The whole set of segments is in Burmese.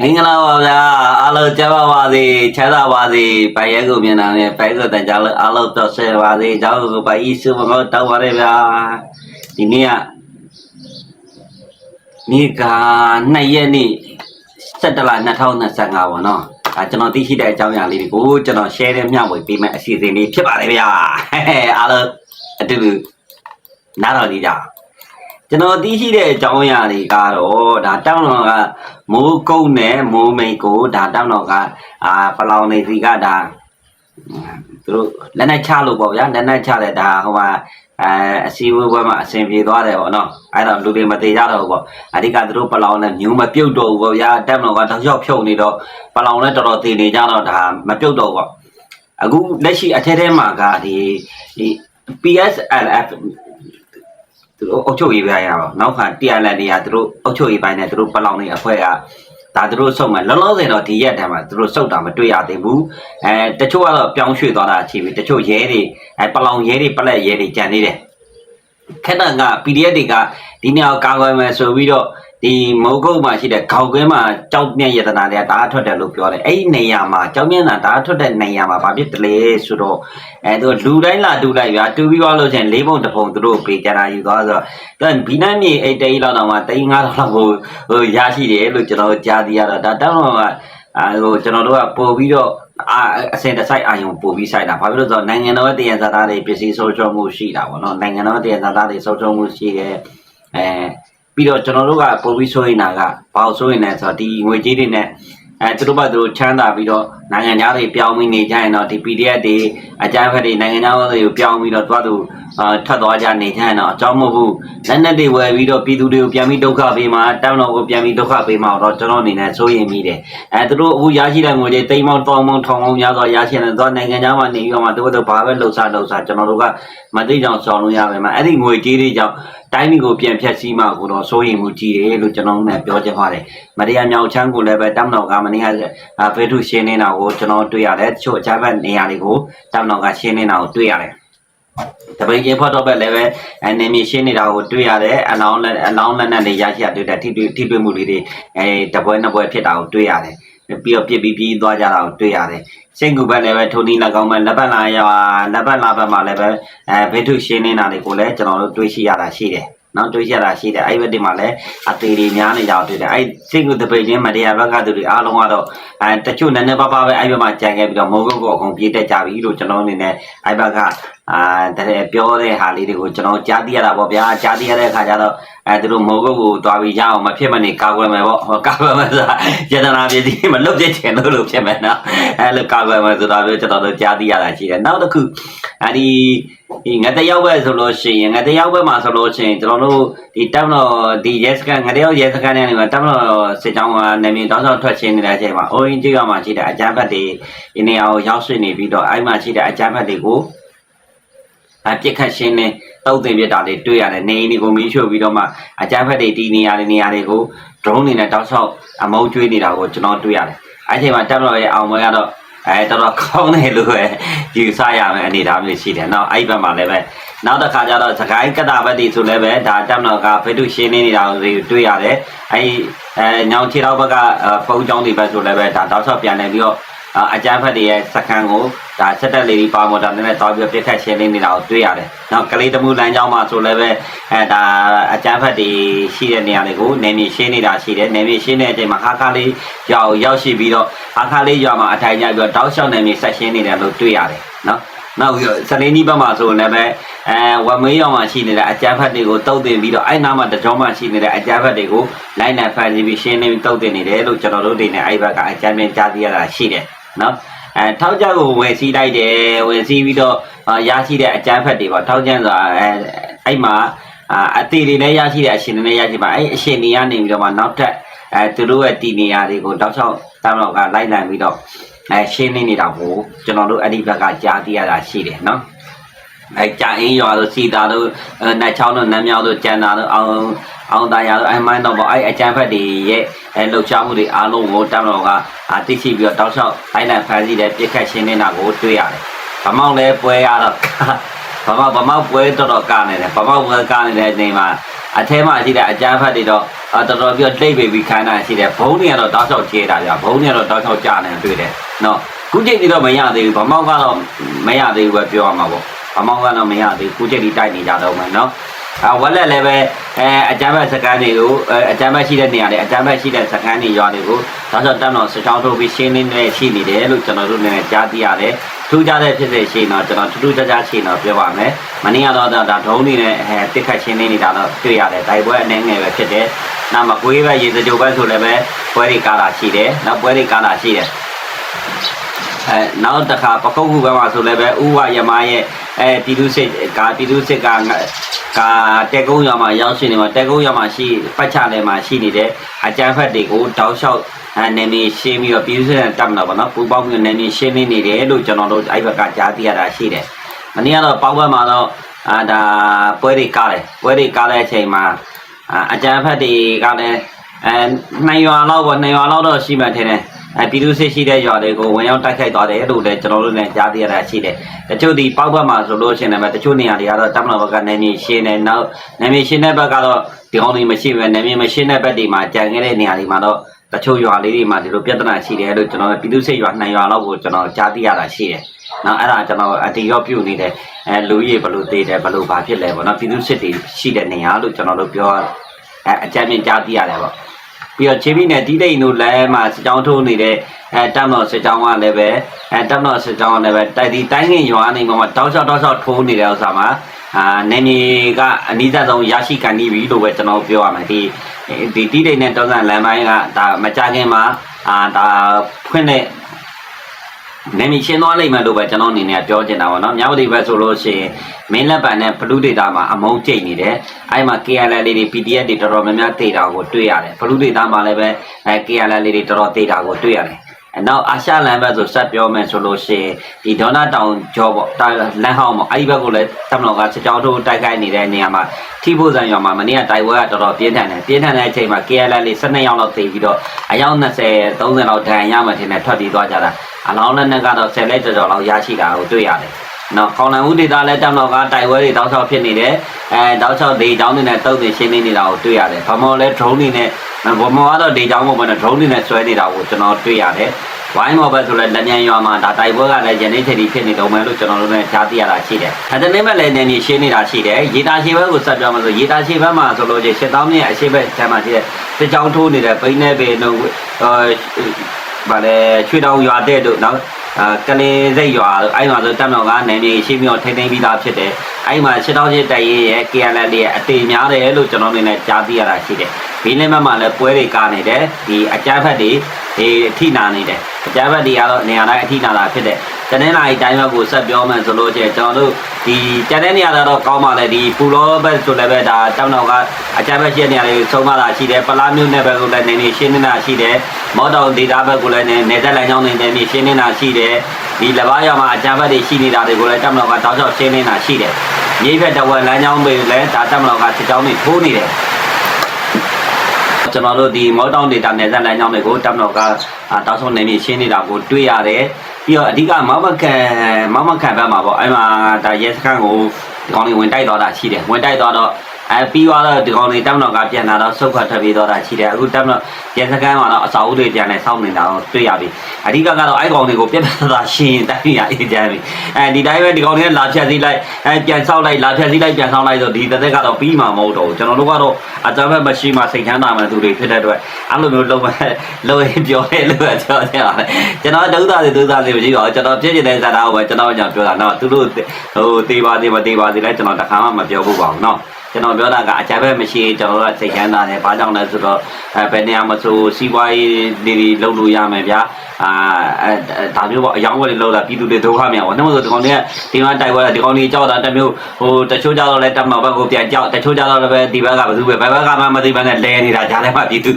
မင်္ဂလာပါဗျာအားလုံးကြပါပါစေချမ်းသာပါစေဘိုင်ရဲကိုမြင်တာနဲ့ဘိုင်ကိုတန်ကြလို့အားလုံးတော့ဆဲပါစေကျောင်းကိုဘိုင်ဤစုမကောတောင်းပါရဗျာဒီနေ့ကနေ့က2ရက်နေ့17လ2025ပေါ့နော်အဲကျွန်တော်သိရှိတဲ့အကြောင်းအရာလေးတွေကိုကျွန်တော် share နဲ့မျှဝေပေးမယ့်အစီအစဉ်လေးဖြစ်ပါတယ်ဗျာဟဲ့ဟဲ့အားလုံးအတူတူနားတော်ကြည့်ကြအောင်ကျွန်တော်သိရှိတဲ့အကြောင်းအရာတွေကတော့ဒါတောင်းတော်က မိုးကုတ်နဲ့မိုးမိတ်ကိုဒါတောင်းတော်ကအာပလောင်နေစီကဒါသူတို့လက်နဲ့ချလို့ပေါ့ဗျာလက်နဲ့ချတယ်ဒါဟိုမှာအဲအစီအဝေးပွဲမှာအဆင်ပြေသွားတယ်ပေါ့နော်အဲ့တော့လူတွေမသေးကြတော့ဘူးပေါ့အဓိကသူတို့ပလောင်နဲ့မျိုးမပြုတ်တော့ဘူးပေါ့ဗျာတောင်းတော်ကတောက်လျှောက်ဖြုတ်နေတော့ပလောင်နဲ့တော်တော်သေးနေကြတော့ဒါမပြုတ်တော့ဘူးပေါ့အခုလက်ရှိအထက်ထဲမှာကဒီဒီ PSLF သူတို့အုပ်ချုပ်ရေးပိုင်းရအောင်နောက်ခါတရားလက်တွေကသူတို့အုပ်ချုပ်ရေးပိုင်းနဲ့သူတို့ပလောင်နေအဖွဲ့ကဒါသူတို့စုံမယ်လောလောဆယ်တော့ဒီရက်တည်းမှာသူတို့စုံတာမတွေ့ရသေးဘူးအဲတချို့ကတော့ပြောင်းရွှေ့သွားတာရှိပြီတချို့ရဲတွေအဲပလောင်ရဲတွေပလက်ရဲတွေကြံနေတယ်ခက်တန်က PDF တွေကဒီနေ့အောင်ကာကွယ်မယ်ဆိုပြီးတော့ ဒီမုံကုတ်မှာရှိတဲ့ခေါက်ကွင်းမှာကြောက်မြက်ယတနာတွေကဓာတ်ထွက်တယ်လို့ပြောတယ်အဲ့ဒီနေရာမှာကြောက်မြက်နာဓာတ်ထွက်တဲ့နေရာမှာဘာဖြစ်တယ်လဲဆိုတော့အဲသူလူတိုင်းလာတူလိုက်ဗျာတူပြီးသွားလို့ရှိရင်လေးပုံတစ်ပုံသူတို့ပေးကြတာယူသွားဆိုတော့သူကဘီနန်းမြေအိတ်တေးလောက်တော့မှတိန်း9000လောက်ကိုဟိုရရှိတယ်လို့ကျွန်တော်ကြားသိရတော့ဒါတောင်းတော့ကအဲဟိုကျွန်တော်တို့ကပို့ပြီးတော့အာအစင်တစိုက်အာယုံပို့ပြီးဆိုင်တာဘာဖြစ်လို့လဲဆိုတော့နိုင်ငံတော်ရဲ့တည်ရဇာတာတွေပစ္စည်းဆုံးရှုံးမှုရှိတာပေါ့နော်နိုင်ငံတော်ရဲ့တည်ရဇာတာတွေဆုံးရှုံးမှုရှိတယ်အဲ ပြီးတော့ကျွန်တော်တို့ကပို့ပြီးဆိုရင်တာကဘာလို့ဆိုရင်လဲဆိုတော့ဒီငွေကြေးတွေနဲ့အဲသူတို့ဘက်သူတို့ချမ်းသာပြီးတော့နိုင်ငံသားတွေပြောင်းပြီးနေကြရင်တော့ဒီ PDF တွေအကြမ်းဖက်တွေနိုင်ငံသားတွေကိုပြောင်းပြီးတော့သွားသူအာထပ်သွားကြနေကြရင်တော့အကြောင်းမဟုတ်ဘူးလက်နက်တွေဝယ်ပြီးတော့ပြည်သူတွေကိုပြန်ပြီးဒုက္ခပေးမှာတောင်းတော်ကိုပြန်ပြီးဒုက္ခပေးမှာတော့ကျွန်တော်အနေနဲ့စိုးရင်မိတယ်အဲသူတို့အခုရရှိတဲ့ငွေတွေတိမ်မောင်းတောင်းမောင်းထောင်မောင်းများစွာရရှိတဲ့သွားနိုင်ငံသားမှာနေပြီးတော့မှသူတို့ဘာပဲလှုပ်ရှားလှုပ်ရှားကျွန်တော်တို့ကမသိကြအောင်ဆောင်လို့ရပါမယ်အဲ့ဒီငွေကြေးတွေကြောင့်တိုင်းပြည်ကိုပြန်ဖြတ်စည်းမှာကိုတော့စိုးရင်မှုကြီးတယ်လို့ကျွန်တော်နဲ့ပြောချင်ပါတယ်မရိယာမြောင်ချမ်းကိုလည်းပဲတမ်တော်ကမနေ့ကဖေထုရှင်းနေတာကိုကျွန်တော်တွေ့ရတယ်တချို့အကြမ်းဖက်နေရာတွေကိုတမ်တော်ကရှင်းနေတာကိုတွေ့ရတယ်တပိန်ချင်းဖော့တော့ပဲလည်းပဲအနေမီရှင်းနေတာကိုတွေ့ရတယ်အလောင်းလက်အလောင်းလက်နဲ့နေရရှိရတွေ့တဲ့ထိတွေ့ထိတွေ့မှုလေးတွေအဲတပွဲနှစ်ပွဲဖြစ်တာကိုတွေ့ရတယ်ပြီးတော့ပြစ်ပြီးပြီးသွားကြတာကိုတွေ့ရတယ်စိတ်ကူဘက်လည်းပဲထိုနည်း၎င်းပဲလက်ပတ်လာရလက်ပတ်လာဘက်မှာလည်းပဲအဲဘေးထုရှင်းနေတာတွေကိုလည်းကျွန်တော်တို့တွေ့ရှိရတာရှိတယ် နော်တွေးရတာရှိတယ်အဲ့ဘက်ဒီမှာလည်းအသေးတွေများနေကြတော့တွေ့တယ်အဲ့စိတ်ကူတပိတ်ချင်းမတရားဘက်ကသူတွေအားလုံးကတော့အဲတချို့နည်းနည်းပါးပါးပဲအဲ့ဘက်မှာကြံခဲ့ပြီးတော့မိုးကုတ်ကိုအကုန်ပြေးတက်ကြပြီလို့ကျွန်တော်အနေနဲ့အဲ့ဘက်က အာတဲ့ပြောတဲ့ဟာလေးတွေကိုကျွန်တော်ကြားသိရတာပေါ့ဗျာကြားသိရတဲ့အခါကျတော့အဲသူတို့မိုးကုတ်ကိုတွားပြီးရအောင်မဖြစ်မနေကာကွယ်မယ်ပေါ့ဟောကာကွယ်မယ်ဆိုတာယတနာပြည်စီမလုတ်ပြချင်လို့လို့ဖြစ်မယ်နော်အဲလိုကာကွယ်မယ်ဆိုတာမျိုးကျွန်တော်တို့ကြားသိရတာရှိတယ်နောက်တစ်ခုအဲဒီဒီငတရောက်ပဲဆိုလို့ရှိရင်ငတရောက်ပဲမှာဆိုလို့ရှိရင်ကျွန်တော်တို့ဒီတပ်မတော်ဒီရဲစခန်းငတရောက်ရဲစခန်းနဲ့နေမှာတပ်မတော်စစ်ကြောင်းကနေမြေတောင်းဆောင်ထွက်ချင်းနေတဲ့အချိန်မှာအိုးရင်ကြီးကမှရှိတဲ့အကြမ်းဖက်တွေဒီနေရာကိုရောက်ရှိနေပြီးတော့အဲ့မှာရှိတဲ့အကြမ်းဖက်တွေကို အပြစ်ခတ်ရှင်းနေတုံးတင်ပြတာတွေတွေ့ရတယ်နေအိမ်တွေကိုမီးရှို့ပြီးတော့မှအကြမ်းဖက်တွေတီနေရတဲ့နေရာတွေကို drone တွေနဲ့တောက်လျှောက်အမုန်းကျွေးနေတာကိုကျွန်တော်တွေ့ရတယ်အဲ့ဒီမှာတပ်မတော်ရဲ့အောင်ပွဲကတော့အဲတော်တော်ကောင်းတယ်လို့ပဲယူဆရမယ်အနေအထားမျိုးရှိတယ်။နောက်အဲ့ဒီဘက်မှာလည်းပဲနောက်တစ်ခါကျတော့စကိုင်းကတ္တဘက်တီဆိုလည်းပဲဒါတပ်မတော်ကဖေတုရှင်းနေနေတာကိုတွေ့ရတယ်။အဲ့ဒီအဲညောင်ချီတော့ဘက်ကဖုံးကြောင်းတွေဘက်ဆိုလည်းပဲဒါတောက်လျှောက်ပြန်နေပြီးတော့ အကြမ်းဖက်တွေရဲ့စခန်းကိုဒါချက်တက်လေးပါမော်တာနဲ့တောက်ပြီးပြစ်ခတ်ရှင်းနေနေတာကိုတွေ့ရတယ်။နောက်ကလေးတမှုလမ်းကြောင်းမှာဆိုလည်းပဲအဲဒါအကြမ်းဖက်တွေရှိတဲ့နေရာတွေကိုနေမြေရှင်းနေတာရှိတယ်။နေမြေရှင်းတဲ့အချိန်မှာဟာခါလေးရောက်ရောက်ရှိပြီးတော့ဟာခါလေးရွာမှာအထိုင်ကျပြီးတော့တောက်လျှောက်နေမြေဆက်ရှင်းနေတယ်လို့တွေ့ရတယ်နော်။နောက်ပြီးတော့စလင်းကြီးဘက်မှာဆိုလည်းပဲအဲဝမေးရောင်မှာရှိနေတဲ့အကြမ်းဖက်တွေကိုတုတ်တင်ပြီးတော့အဲ့နားမှာတကြောမှာရှိနေတဲ့အကြမ်းဖက်တွေကိုလိုက်နိုင်ဖန်စီပြီးရှင်းနေပြီးတုတ်တင်နေတယ်လို့ကျွန်တော်တို့ဒီနေ့အဲ့ဘက်ကအကြမ်းမြင်ကြားသိရတာရှိတယ် နော်အဲထောက်ကြကိုဝယ်စီးလိုက်တယ်ဝယ်စီးပြီးတော့ရရှိတဲ့အကြမ်းဖက်တွေပေါ့ထောက်ကြဆိုတာအဲအဲ့မှာအသေးတွေနဲ့ရရှိတဲ့အရှင်တွေနဲ့ရရှိပါအဲ့အရှင်တွေကနေပြီးတော့မှနောက်ထပ်အဲသူတို့ရဲ့တည်နေရာတွေကိုတောက်ချောက်တမ်းတော့ကလိုက်လံပြီးတော့အဲရှင်းနေနေတာကိုကျွန်တော်တို့အဲ့ဒီဘက်ကကြားသိရတာရှိတယ်နော်အဲကြာအင်းရွာတို့စီတာတို့နှက်ချောင်းတို့နမ်းမြောက်တို့ကျန်တာတို့အောင် အောင်တာရတို့အမှန်တော့ပေါ့အဲအကြမ်းဖက်တွေရဲ့အဲလှုပ်ရှားမှုတွေအားလုံးကိုတမ်းတော့ကသိရှိပြီးတော့တောက်လျှောက်လိုက်လံဖန်စီတဲ့ပြစ်ခတ်ရှင်းနေတာကိုတွေ့ရတယ်။ဗမောက်လည်းပွဲရတော့ဗမောက်ဗမောက်ပွဲတော်တော်ကနေတယ်ဗမောက်ပွဲကနေတဲ့အချိန်မှာအထဲမှာရှိတဲ့အကြမ်းဖက်တွေတော့အာတော်တော်ပြီးတော့တိတ်ပေပြီးခိုင်းတာရှိတယ်ဘုံတွေကတော့တောက်လျှောက်ကျဲတာဗျဘုံတွေကတော့တောက်လျှောက်ကြာနေတွေ့တယ်နော်ခုချိန်ကြီးတော့မရသေးဘူးဗမောက်ကတော့မရသေးဘူးပဲပြောရမှာပေါ့ဗမောက်ကတော့မရသေးဘူးခုချိန်ကြီးတိုက်နေကြတော့မယ်နော် အဝက်လက်လည်းပဲအဲအကြမ်းဖက်စကန်တွေကိုအဲအကြမ်းဖက်ရှိတဲ့နေရာတွေအကြမ်းဖက်ရှိတဲ့စကန်တွေရွာတွေကိုတောက်လျှောက်တက်တော့စချောင်းထုတ်ပြီးရှင်းလင်းနေရှိနေတယ်လို့ကျွန်တော်တို့လည်းကြားသိရတယ်ထူးခြားတဲ့ဖြစ်စေရှိတော့ကျွန်တော်ထူးထူးခြားခြားရှိတော့ပြောပါမယ်မနေ့ကတော့ဒါဒုံးနေနဲ့အဲတစ်ခတ်ရှင်းလင်းနေတာတော့တွေ့ရတယ်တိုက်ပွဲအနေငယ်ပဲဖြစ်တယ်နောက်မကွေးပဲရေစကြိုပဲဆိုလည်းပဲပွဲတွေကားတာရှိတယ်နောက်ပွဲတွေကားတာရှိတယ်အဲနောက်တစ်ခါပကုတ်ခုဘက်မှာဆိုလည်းပဲဥဝရမရဲ့ အဲပြည်သူစစ်ကပြည်သူစစ်ကငါကတဲကုန်းရွာမှာရောက်ရှိနေမှာတဲကုန်းရွာမှာရှိပတ်ချလဲမှာရှိနေတဲ့အကြမ်းဖက်တွေကိုတောက်လျှောက်အဲနေမီရှင်းပြီးတော့ပြည်သူစစ်တပ်မတော်ဗောနော်ပူပေါင်းပြီးနေမီရှင်းနေတယ်လို့ကျွန်တော်တို့အဲ့ဘက်ကကြားသိရတာရှိတယ်မနေ့ကတော့ပေါက်ဘက်မှာတော့အာဒါပွဲတွေကားတယ်ပွဲတွေကားတဲ့အချိန်မှာအာအကြမ်းဖက်တွေကလည်းအဲနှစ်ရွာလောက်ပေါ့နှစ်ရွာလောက်တော့ရှိမှထင်တယ် အဲပြည်သူစစ်ရှိတဲ့ရွာတွေကိုဝင်ရောက်တိုက်ခိုက်သွားတယ်လို့လည်းကျွန်တော်တို့လည်းကြားသိရတာရှိတယ်။တချို့ဒီပောက်ဘက်မှာဆိုလို့ရှိရင်လည်းတချို့နေရာတွေကတော့တမန်တော်ဘက်ကနယ်မြေရှင်းတယ်။နောက်နယ်မြေရှင်းတဲ့ဘက်ကတော့ဒီကောင်းတွေမရှိပဲနယ်မြေမရှင်းတဲ့ဘက်တွေမှာကြံခဲ့တဲ့နေရာတွေမှာတော့တချို့ရွာလေးတွေမှာဒီလိုပြဿနာရှိတယ်လို့ကျွန်တော်ပြည်သူစစ်ရွာနှစ်ရွာလောက်ကိုကျွန်တော်ကြားသိရတာရှိတယ်။နောက်အဲ့ဒါကျွန်တော်အတီရောပြုတ်နေတဲ့အဲလူကြီးဘလို့သေးတယ်ဘလို့ဘာဖြစ်လဲပေါ့နော်ပြည်သူစစ်တွေရှိတဲ့နေရာလို့ကျွန်တော်တို့ပြောအဲအကြမ်းမြင်ကြားသိရတယ်ပေါ့ ပြီးတော့ချင်းပြီးနဲ့တီးတိန်တို့လည်းမှစကြောင်းထိုးနေတဲ့အဲတပ်မတော်စကြောင်းကလည်းပဲအဲတပ်မတော်စကြောင်းကလည်းပဲတိုက်ဒီတိုင်းငင်ရွာနေမှာတောက်လျှောက်တောက်လျှောက်ထိုးနေတဲ့ဥစ္စာမှာအာနေမီကအနိစ္စဆုံးရရှိခံနေပြီလို့ပဲကျွန်တော်ပြောရမယ်ဒီဒီတီးတိန်နဲ့တောင်းကန်လမ်းပိုင်းကဒါမကြခင်မှာအာဒါဖွင့်တဲ့ နေမီရှင်းသွားလိမ့်မယ်လို့ပဲကျွန်တော်အနေနဲ့ပြောချင်တာပေါ့နော်မြောက်ဒီဘက်ဆိုလို့ရှိရင်မင်းလက်ပံနဲ့ဘလူးဒေတာမှာအမုန်းကျိတ်နေတယ်အဲ့မှာ KLL လေးတွေ PDF တွေတော်တော်များများဒေတာကိုတွေ့ရတယ်ဘလူးဒေတာမှာလည်းပဲအဲ KLL လေးတွေတော်တော်ဒေတာကိုတွေ့ရတယ်အဲ နောက်အာရှလန်ဘက်ဆိုဆက်ပြောမယ်ဆိုလို့ရှိရင်ဒီဒေါနာတောင်ကျော်ပေါ့တာလန်ဟောင်းပေါ့အဲ့ဒီဘက်ကိုလည်းတမန်တော်ကစကြောင်းထိုးတိုက်ခိုက်နေတဲ့နေရာမှာထိဖို့စံရွာမှာမနေ့ကတိုက်ပွဲကတော်တော်ပြင်းထန်တယ်ပြင်းထန်တဲ့အချိန်မှာ KLL လေး12ရောက်လောက်သိပြီးတော့အယောက်20 30လောက်ဒဏ်ရာရမှထင်တယ်ထွက်ပြေးသွားကြတာအလောင်းလက်နဲ့ကတော့10လက်ကျော်ကျော်လောက်ရရှိတာကိုတွေ့ရတယ်။နော်ခေါင်လန်ဦးဒေတာလည်းတမတော်ကတိုက်ပွဲတွေတောက်ချောက်ဖြစ်နေတယ်။အဲတောက်ချောက်ဒေချောင်းတွေနဲ့တုတ်တွေရှင်းနေနေတာကိုတွေ့ရတယ်။ဗမော်လည်း drone တွေနဲ့ ဗမော်ကတော့ဒေချောင်းမဟုတ်ဘဲနဲ့ drone တွေနဲ့ဆွဲနေတာကိုကျွန်တော်တွေ့ရတယ်။ဝိုင်းမော်ဘက်ဆိုလည်းလက်မြန်ရွာမှာဒါတိုက်ပွဲကလည်းယနေ့ချိန်ထိဖြစ်နေတော့မယ်လို့ကျွန်တော်တို့လည်းကြားသိရတာရှိတယ်။အဲဒီနေ့မဲ့လည်းနေနေရှင်းနေတာရှိတယ်။ရေတာရှည်ဘက်ကိုဆက်ပြောမှဆိုရေတာရှည်ဘက်မှာဆိုလို့ချင်းရှစ်တောင်းမြင့်အရှိဘက်ဆမ်းမှာရှိတဲ့စစ်ကြောင်းထိုးနေတဲ့ပိန်းနေပေတို့အာဗာလေချွေတောင်ရွာတဲ့တို့နော်အာကလေးစိတ်ရွာတို့အဲ့မှာဆိုတက်မတော်ကနေနေရှင်းပြီးတော့ထိမ့်သိမ့်ပြီးသားဖြစ်တယ်အဲ့မှာရှစ်တောင်းချင်းတိုက်ရဲရဲ့ KLL ရဲ့အတေများတယ်လို့ကျွန်တော်အနေနဲ့ကြားသိရတာရှိတယ် ဘီလင်းဘက်မှာလည်းပွဲတွေကာနေတယ်ဒီအကြမ်းဖက်တွေဒီအထိနာနေတယ်အကြမ်းဖက်တွေကတော့နေရာတိုင်းအထိနာတာဖြစ်တယ်တနင်္လာရီတိုင်းဘက်ကိုဆက်ပြောမှဆိုလို့ချင်းကျွန်တော်တို့ဒီကျန်တဲ့နေရာတော့ကောင်းပါလေဒီပူလောဘက်ဆိုလည်းပဲဒါတက်မတော်ကအကြမ်းဖက်ရှိတဲ့နေရာတွေဆုံးမတာရှိတယ်ပလားမျိုးနယ်ဘက်ကိုလည်းနေနေရှင်းနေတာရှိတယ်မော်တော်ဒေတာဘက်ကိုလည်းနေနေသက်လမ်းကြောင်းနေနေမြရှင်းနေတာရှိတယ်ဒီလဘာရောက်မှာအကြမ်းဖက်တွေရှိနေတာတွေကိုလည်းတက်မတော်ကတောက်လျှောက်ရှင်းနေတာရှိတယ်မြေဖက်တဝက်လမ်းကြောင်းပဲလည်းဒါတက်မတော်ကစစ်ကြောင်းတွေထိုးနေတယ် ကျွန်တော်တို့ဒီမော်တောင်ဒေတာနယ်သက်လမ်းကြောင်းတွေကိုတက်မတော်ကအာတောက်ဆုံးနေမြရှင်းနေတာကိုတွေ့ရတယ်ပြီးတော့အဓိကမောင်မကန်မောင်မကန်ဘက်မှာပေါ့အဲ့မှာဒါရဲစခန်းကိုဒီကောင်လေးဝင်တိုက်သွားတာရှိတယ်ဝင်တိုက်သွားတော့ အဲပြီးသွားတော့ဒီကောင်လေးတက်မတော်ကပြန်လာတော့ဆုတ်ခွာထွက်ပြေးသွားတာရှိတယ်အခုတက်မတော်ရဲစခန်းမှာတော့အစာအုပ်တွေပြန်နေစောင့်နေတာတော့တွေ့ရပြီအဓိကကတော့အဲ့ကောင်တွေကိုပြတ်ပြတ်သားရှင်းတိုက်ရအေးချမ်းပြီအဲဒီတိုင်းပဲဒီကောင်တွေကလာဖြတ်စည်းလိုက်အဲပြန်ဆောက်လိုက်လာဖြတ်စည်းလိုက်ပြန်ဆောက်လိုက်ဆိုဒီတစ်သက်ကတော့ပြီးမှာမဟုတ်တော့ဘူးကျွန်တော်တို့ကတော့အကြမ်းဖက်မရှိမှစိတ်ချမ်းသာမှသူတွေဖြစ်တဲ့အတွက်အဲ့လိုမျိုးလုံးဝလုံးရင်ပြောရဲလို့ပြောကြတယ်ကျွန်တော်ဒုသတွေဒုသတွေမရှိတော့ကျွန်တော်ဖြစ်နေတဲ့ဇာတာကိုပဲကျွန်တော်ကြောင့်ပြောတာနော်သူတို့ဟိုတေးပါသေးမတေးပါသေးလဲကျွန်တော်တခါမှမပြောဘူးပါဘူးနော် ကျွန်တော်ပြောတာကအကြမ်းဖက်မရှိရင်ကျွန်တော်တို့ကစိတ်ချမ်းသာတယ်။ဘာကြောင့်လဲဆိုတော့အဲဘယ်နေရာမှာဆိုစီးပွားရေးတွေတွေလုပ်လို့ရမယ်ဗျာ။အာအဲဒါမျိုးပေါ့အယောင်းဝယ်တွေလုပ်တာပြည်သူတွေဒုက္ခမြောက်ပေါ့။နှမဆိုဒီကောင်တွေကဒီမှာတိုက်ပွဲတာဒီကောင်တွေကြောက်တာတစ်မျိုးဟိုတချို့ကြောက်တော့လဲတက်မဘက်ကိုပြန်ကြောက်တချို့ကြောက်တော့လည်းပဲဒီဘက်ကဘယ်သူပဲဘယ်ဘက်ကမှမသိဘဲနဲ့လဲနေတာဂျာထဲမှာပြည်သူ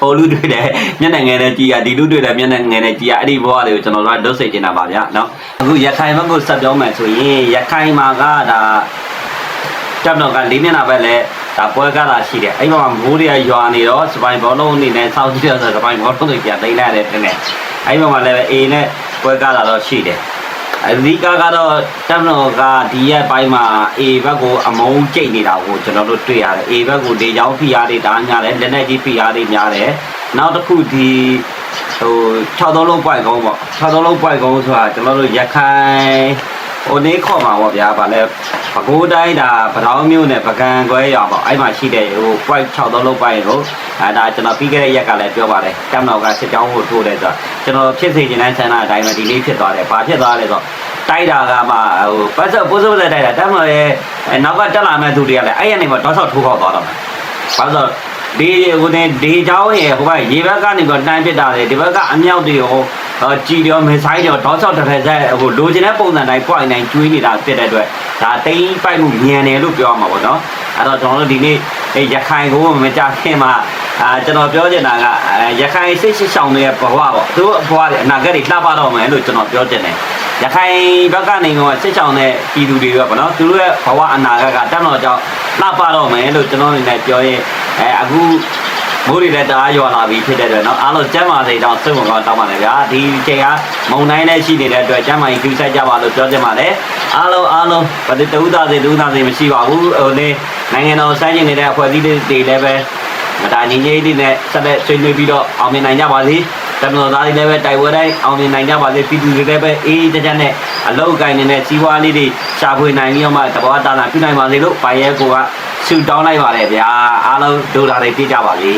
ဟိုလူတွေတယ်မျက်နှာငယ်နဲ့ကြည်ရဒီလူတွေလည်းမျက်နှာငယ်နဲ့ကြည်ရအဲ့ဒီဘဝတွေကိုကျွန်တော်တို့ကဒုစိတ်နေတာပါဗျာနော်။အခုရခိုင်ဘက်ကိုဆက်ပြောမယ်ဆိုရင်ရခိုင်မှာကဒါ တပ်တော့ကလေးမျက်နှာပဲလဲဒါပွဲကားတာရှိတယ်အဲ့မှာမိုးတွေကရွာနေတော့စပိုင်ဘောလုံးအနေနဲ့စောင့်ကြည့်ရဆိုစပိုင်ဘောလုံးတွေပြန်သိမ်းလိုက်တယ်တဲ့နဲ့အဲ့မှာလည်းအေးနဲ့ပွဲကားတာတော့ရှိတယ်အဓိကကတော့တမတော်ကဒီရက်ပိုင်းမှာ A ဘက်ကိုအမုန်းကျိတ်နေတာကိုကျွန်တော်တို့တွေ့ရတယ် A ဘက်ကိုဒေချောင်းဖိအားတွေဒါများတယ်လက်နဲ့ကြီးဖိအားတွေများတယ်နောက်တစ်ခုဒီဟို6သုံးလုံးပွိုက်ကုန်းပေါ့6သုံးလုံးပွိုက်ကုန်းဆိုတာကျွန်တော်တို့ရခိုင် ဟိုနေခေါ်မှာပေါ့ဗျာဗာလဲပကိုးတိုင်းဒါပထောင်မျိုးနဲ့ပကံခွဲရွာပေါ့အဲ့မှာရှိတဲ့ဟို point 6သုံးလုံးပွိုက်ကိုအဲဒါကျွန်တော်ပြီးခဲ့တဲ့ရက်ကလည်းပြောပါတယ်တမတော်ကစစ်ကြောင်းကိုထိုးတယ်ဆိုတော့ကျွန်တော်ဖြစ်စေချင်တဲ့ဆန္ဒအတိုင်းပဲဒီလေးဖြစ်သွားတယ်ဘာဖြစ်သွားလဲဆိုတော့ တိုက်တာကမှဟိုပတ်စပ်ပိုးစိုးတဲ့တိုက်တာတက်မရဲ့နောက်ကတက်လာမဲ့သူတွေကလည်းအဲ့ရနေမှာတောက်လျှောက်ထိုးပေါက်သွားတော့မယ်။ဘာလို့ဒီဟိုနေဒီเจ้าရဲ့ဟိုဘက်ရေဘက်ကနေပြီးတန်းပစ်တာလေဒီဘက်ကအမြောက်တွေ ရောကြည်ရောမစ်ဆိုင်တွေရောတောက်လျှောက်တစ်ဖက်ဆက်ဟိုလိုချင်တဲ့ပုံစံတိုင်း point တိုင်းကျွေးနေတာဖြစ်တဲ့အတွက်ဒါတိမ့်ပိုက်မှုညံတယ်လို့ပြောရမှာပေါ့နော်။အဲ့တော့ကျွန်တော်တို့ဒီနေ့ရခိုင်ကိုမကြခင်မှာအာကျွန်တော်ပြောချင်တာကရခိုင်စိတ်ရှိဆောင်တဲ့ဘဝပေါ့သူ့ဘဝတွေအနာဂတ်တွေလှပတော့မယ်လို့ကျွန်တော်ပြောချင်တယ်ရခိုင်ဘက်ကနေကစစ်ဆောင်တဲ့ပြည်သူတွေကပေါ့နော်သူတို့ရဲ့ဘဝအနာဂတ်ကတက်တော့ကြောင့်လှပတော့မယ်လို့ကျွန်တော်အနေနဲ့ပြောရင်အဲအခု မိုးတွေလည်းတအားရွာလာပြီဖြစ်တဲ့အတွက်เนาะအားလုံးကျမ်းမာစေတောင်းစိတ်ဝင်ကောင်းတောင်းပါနဲ့ဗျာဒီချိန်ကမုံတိုင်းလည်းရှိနေတဲ့အတွက်ကျမ်းမာရင်ကြိုးစားကြပါလို့ပြောချင်ပါတယ်အားလုံးအားလုံးဗတိတူသားစေတူသားစေမရှိပါဘူးဟိုနေနိုင်ငံတော်စမ်းကျင်နေတဲ့အဖွဲ့အစည်းတွေလည်းပဲမတာညီကြီးတွေနဲ့ဆက်လက်ဆွေးနွေးပြီးတော့အောင်မြင်နိုင်ကြပါစေတမတော်သားတွေလည်းပဲတိုက်ဝဲတိုင်းအောင်မြင်နိုင်ကြပါစေပြည်သူတွေလည်းပဲအေးအေးချမ်းချမ်းနဲ့အလောက်ကိုင်းနေတဲ့စီးပွားလေးတွေရှာဖွေနိုင်ပြီးတော့မှတဘောတာနာပြုနိုင်ပါစေလို့ပိုင်ရဲကိုက ဆူတောင်းလိုက်ပါတယ်ဗျာအားလုံးဒုလာတွေပြကြပါစေ